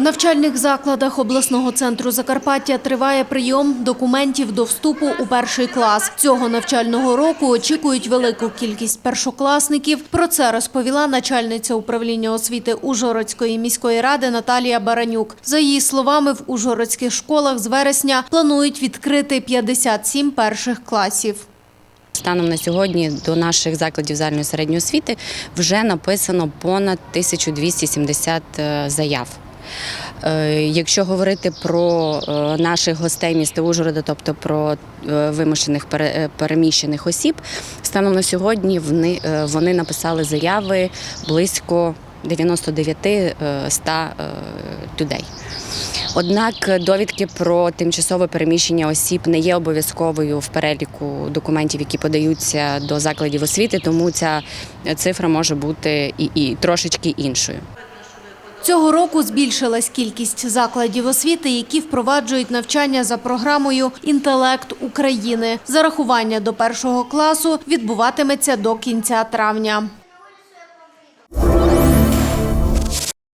В навчальних закладах обласного центру Закарпаття триває прийом документів до вступу у перший клас. Цього навчального року очікують велику кількість першокласників. Про це розповіла начальниця управління освіти Ужгородської міської ради Наталія Баранюк. За її словами, в ужгородських школах з вересня планують відкрити 57 перших класів. Станом на сьогодні до наших закладів загальної середньої освіти вже написано понад 1270 е, заяв. Е, Якщо говорити про е, наших гостей міста Ужгорода, тобто про е, вимушених пере- переміщених осіб, станом на сьогодні вони, написали заяви близько 99 100 людей. Однак довідки про тимчасове переміщення осіб не є обов'язковою в переліку документів, які подаються до закладів освіти, тому ця цифра може бути і, і трошечки іншою. Цього року збільшилась кількість закладів освіти, які впроваджують навчання за програмою «Інтелект України». Зарахування до першого класу відбуватиметься до кінця травня.